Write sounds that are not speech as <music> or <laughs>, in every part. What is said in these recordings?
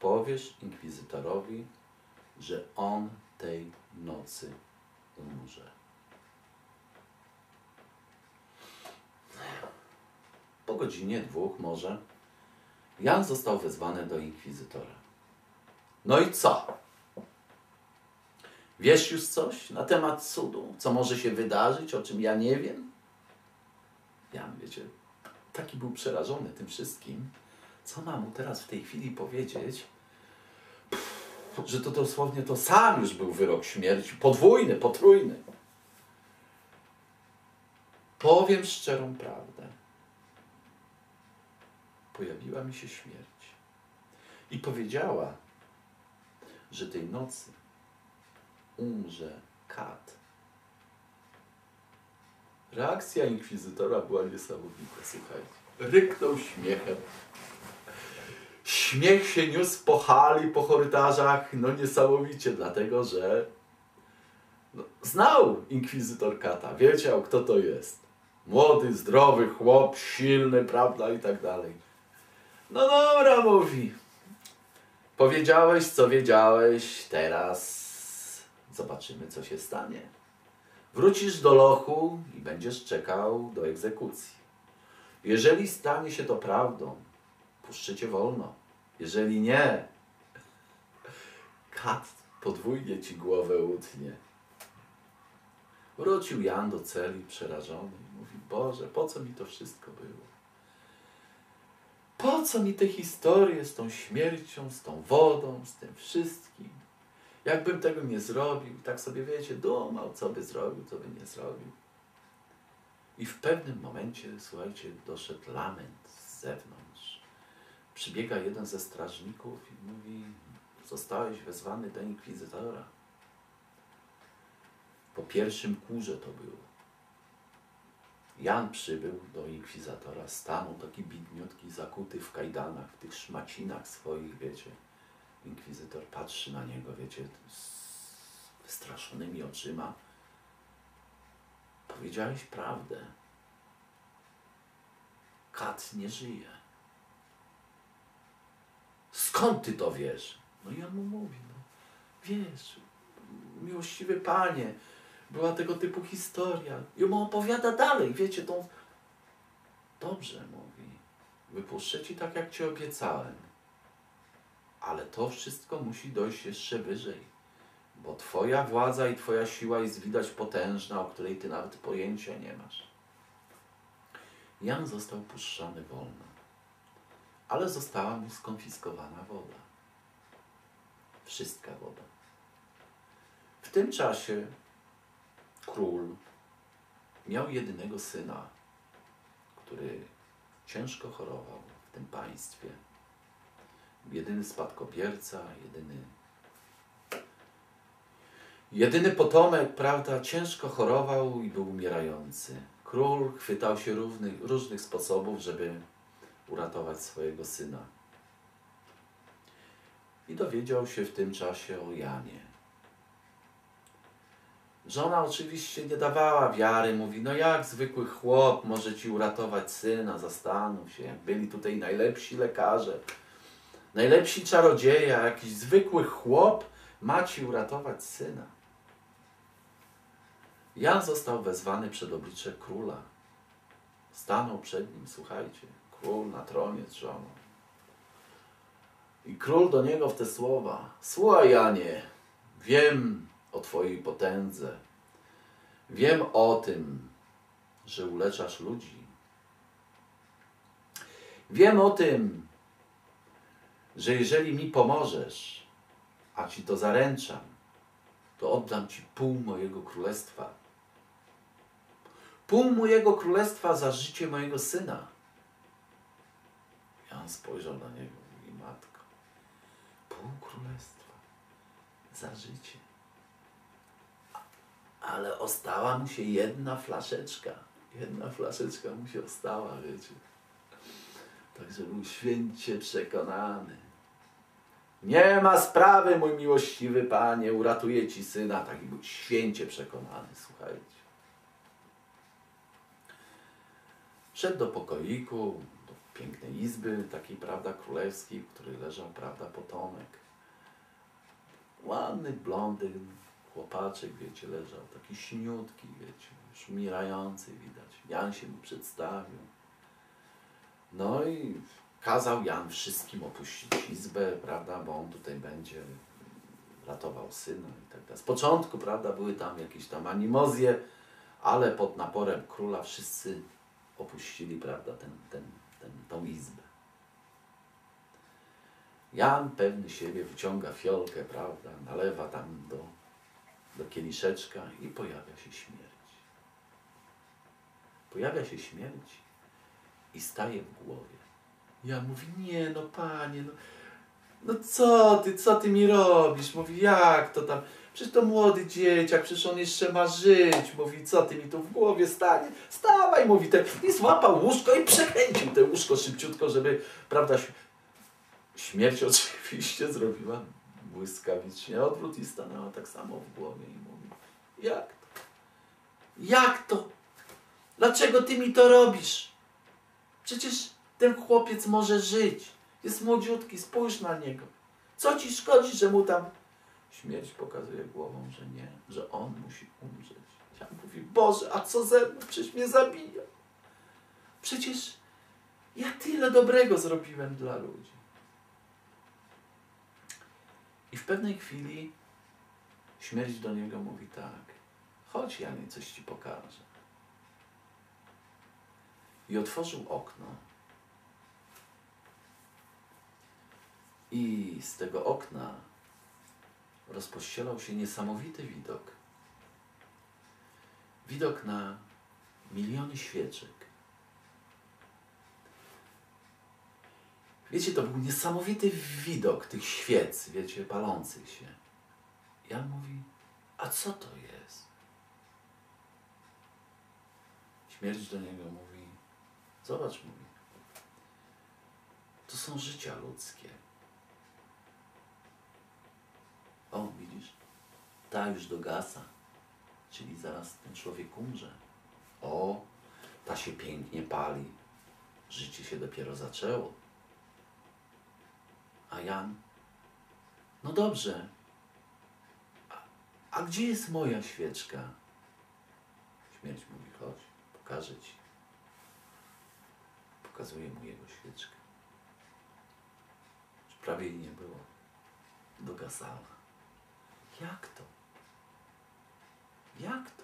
powiesz inkwizytorowi, że on tej nocy umrze. Po godzinie, dwóch może, Jan został wezwany do inkwizytora. No i co? Wiesz już coś na temat cudu? Co może się wydarzyć, o czym ja nie wiem? Jan, wiecie, taki był przerażony tym wszystkim. Co mam mu teraz w tej chwili powiedzieć? Pff, że to dosłownie to sam już był wyrok śmierci. Podwójny, potrójny. Powiem szczerą prawdę. Pojawiła mi się śmierć. I powiedziała, że tej nocy umrze kat. Reakcja inkwizytora była niesamowita, słuchajcie. Ryknął śmiechem. Śmiech się niósł po hali, po korytarzach, no niesamowicie, dlatego że no, znał inkwizytor kata, wiedział kto to jest. Młody, zdrowy chłop, silny, prawda, i tak dalej. No dobra, mówi. Powiedziałeś, co wiedziałeś, teraz zobaczymy, co się stanie. Wrócisz do lochu i będziesz czekał do egzekucji. Jeżeli stanie się to prawdą, puszczę cię wolno. Jeżeli nie, kat podwójnie ci głowę utnie. Wrócił Jan do celi przerażony i mówi, Boże, po co mi to wszystko było? Po co mi te historie z tą śmiercią, z tą wodą, z tym wszystkim? Jakbym tego nie zrobił, tak sobie wiecie, dumał, co by zrobił, co by nie zrobił. I w pewnym momencie, słuchajcie, doszedł lament z zewnątrz. Przybiega jeden ze strażników i mówi, zostałeś wezwany do inkwizytora. Po pierwszym kurze to było. Jan przybył do inkwizatora, stanął taki bidniutki, zakuty w kajdanach, w tych szmacinach swoich, wiecie. Inkwizytor patrzy na niego, wiecie, z wystraszonymi oczyma. Powiedziałeś prawdę. Kat nie żyje. Skąd ty to wiesz? No i on mu mówi, no wiesz, miłościwy panie, była tego typu historia. I mu opowiada dalej, wiecie, tą... Dobrze, mówi, wypuszczę ci tak, jak ci obiecałem. Ale to wszystko musi dojść jeszcze wyżej. Bo twoja władza i twoja siła jest widać potężna, o której ty nawet pojęcia nie masz. Jan został puszczony wolno, ale została mu skonfiskowana woda. Wszystka woda. W tym czasie król miał jedynego syna, który ciężko chorował w tym państwie. Jedyny spadkobierca, jedyny Jedyny potomek, prawda, ciężko chorował i był umierający. Król chwytał się różnych, różnych sposobów, żeby uratować swojego syna. I dowiedział się w tym czasie o Janie. Żona oczywiście nie dawała wiary, mówi, no jak zwykły chłop może ci uratować syna, zastanów się, jak byli tutaj najlepsi lekarze, najlepsi czarodzieje, a jakiś zwykły chłop ma ci uratować syna. Jan został wezwany przed oblicze króla. Stanął przed nim, słuchajcie, król na tronie z żoną. I król do niego w te słowa: Słuchaj, Janie, wiem o Twojej potędze. Wiem o tym, że uleczasz ludzi. Wiem o tym, że jeżeli mi pomożesz, a Ci to zaręczam, to oddam Ci pół mojego królestwa pół mojego królestwa za życie mojego syna. Jan spojrzał na niego i matko, pół królestwa za życie. Ale ostała mu się jedna flaszeczka. Jedna flaszeczka mu się ostała, wiecie. Także był święcie przekonany. Nie ma sprawy, mój miłościwy panie, uratuję ci syna. Taki był święcie przekonany, słuchajcie. Wszedł do pokoiku, pięknej izby, takiej, prawda, królewskiej, w której leżał, prawda, potomek. Ładny blondyn, chłopaczek, wiecie, leżał, taki siniutki, wiecie, już umierający widać. Jan się mu przedstawił. No i kazał Jan wszystkim opuścić izbę, prawda, bo on tutaj będzie ratował syna i tak dalej. Z początku, prawda, były tam jakieś tam animozje, ale pod naporem króla wszyscy opuścili, prawda, ten, ten, ten, tą izbę. Jan pewny siebie wyciąga fiolkę, prawda, nalewa tam do, do kieliszeczka i pojawia się śmierć. Pojawia się śmierć i staje w głowie. Ja mówi, nie no panie, no, no co ty, co ty mi robisz? Mówi, jak to tam? Przecież to młody dzieciak, przecież on jeszcze ma żyć. Mówi, co ty mi tu w głowie stanie? Stawaj, mówi ten. I złapał łóżko i przekręcił te łóżko szybciutko, żeby, prawda, śmierć <laughs> oczywiście zrobiła błyskawicznie odwrót i stanęła tak samo w głowie i mówi, jak to? Jak to? Dlaczego ty mi to robisz? Przecież ten chłopiec może żyć. Jest młodziutki, spójrz na niego. Co ci szkodzi, że mu tam... Śmierć pokazuje głową, że nie, że on musi umrzeć. Ja mówi, Boże, a co ze mną? Przecież mnie zabija. Przecież ja tyle dobrego zrobiłem dla ludzi. I w pewnej chwili śmierć do niego mówi tak, chodź Janie, coś ci pokażę. I otworzył okno. I z tego okna rozpościelał się niesamowity widok. Widok na miliony świeczek. Wiecie, to był niesamowity widok tych świec, wiecie, palących się. Jan mówi, a co to jest? Śmierć do niego mówi, zobacz, mówi, to są życia ludzkie. O, widzisz, ta już dogasa, czyli zaraz ten człowiek umrze. O, ta się pięknie pali, życie się dopiero zaczęło. A Jan, no dobrze, a, a gdzie jest moja świeczka? Śmierć mówi, chodź, pokażę ci. Pokazuje mu jego świeczkę. Prawie jej nie było. Dogasała. Jak to? Jak to?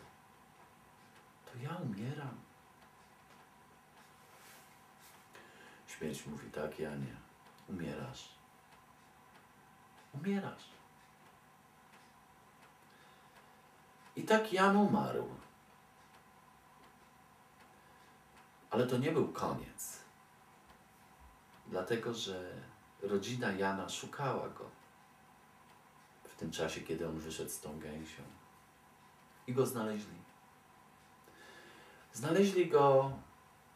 To ja umieram. Śmierć mówi tak, Janie, umierasz. Umierasz. I tak Jan umarł. Ale to nie był koniec. Dlatego, że rodzina Jana szukała go w tym czasie, kiedy on wyszedł z tą gęsią. I go znaleźli. Znaleźli go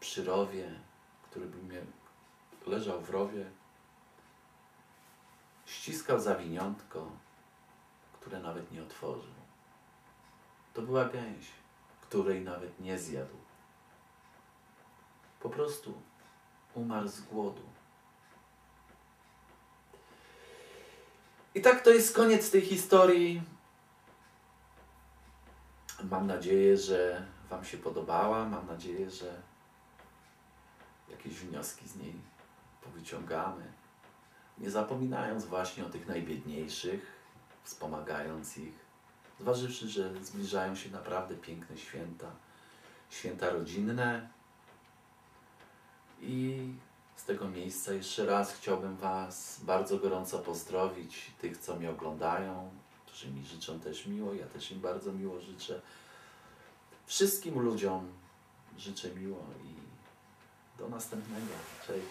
przy rowie, który mie- leżał w rowie. Ściskał zawiniątko, które nawet nie otworzył. To była gęś, której nawet nie zjadł. Po prostu umarł z głodu. I tak to jest koniec tej historii. Mam nadzieję, że Wam się podobała. Mam nadzieję, że jakieś wnioski z niej powyciągamy. Nie zapominając właśnie o tych najbiedniejszych, wspomagając ich, zważywszy, że zbliżają się naprawdę piękne święta, święta rodzinne. I tego miejsca jeszcze raz chciałbym Was bardzo gorąco pozdrowić, tych, co mnie oglądają, którzy mi życzą też miło, ja też im bardzo miło życzę. Wszystkim ludziom życzę miło i do następnego. Cześć.